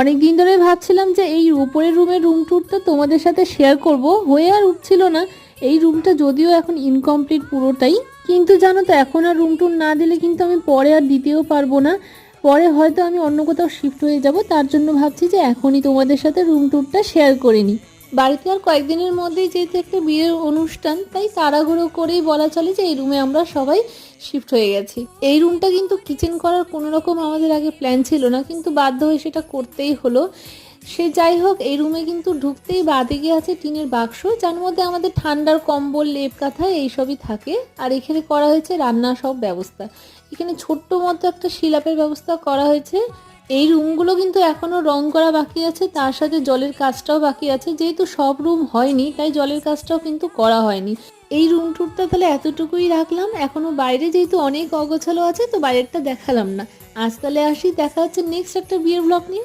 অনেক দিন ধরে ভাবছিলাম যে এই উপরের রুমের রুম ট্যুরটা তোমাদের সাথে শেয়ার করব, হয়ে আর উঠছিল না। এই রুমটা যদিও এখন ইনকমপ্লিট পুরোটাই, কিন্তু জানো তো, এখন আর রুম ট্যুর না দিলে কিন্তু আমি পরে আর দিতেও পারব না। পরে হয়তো আমি অন্য কোথাও শিফট হয়ে যাব, তার জন্য ভাবছি যে এখনই তোমাদের সাথে রুম ট্যুরটা শেয়ার করে নিই। বাড়িতে আর কয়েকদিনের মধ্যেই যেহেতু একটা বিয়ের অনুষ্ঠান, তাই তাড়াহুড়ো করেই বলা চলে যে এই রুমে আমরা সবাই শিফট হয়ে গেছি। এই রুমটা কিন্তু কিচেন করার কোনো রকম আমাদের আগে প্ল্যান ছিল না, কিন্তু বাধ্য হয়ে সেটা করতেই হলো। সে যাই হোক, এই রুমে কিন্তু ঢুকতেই বাদিকে আছে টিনের বাক্স, যার মধ্যে আমাদের ঠান্ডার কম্বল, লেপ কাঁথা এইসবই থাকে। আর এখানে করা হয়েছে রান্না সব ব্যবস্থা। এখানে ছোট্ট মতো একটা শিলাপের ব্যবস্থা করা হয়েছে। এই রুমগুলো কিন্তু এখনও রং করা বাকি আছে, তার সাথে জলের কাজটাও বাকি আছে। যেহেতু সব রুম হয়নি, তাই জলের কাজটাও কিন্তু করা হয়নি। এই রুম টুরটা তাহলে এতটুকুই রাখলাম। এখনও বাইরে যেহেতু অনেক অগোছালো আছে, তো বাইরেরটা দেখালাম না। আজ তাহলে আসি, দেখা হচ্ছে নেক্সট একটা বিয়ের ব্লগ নিয়ে।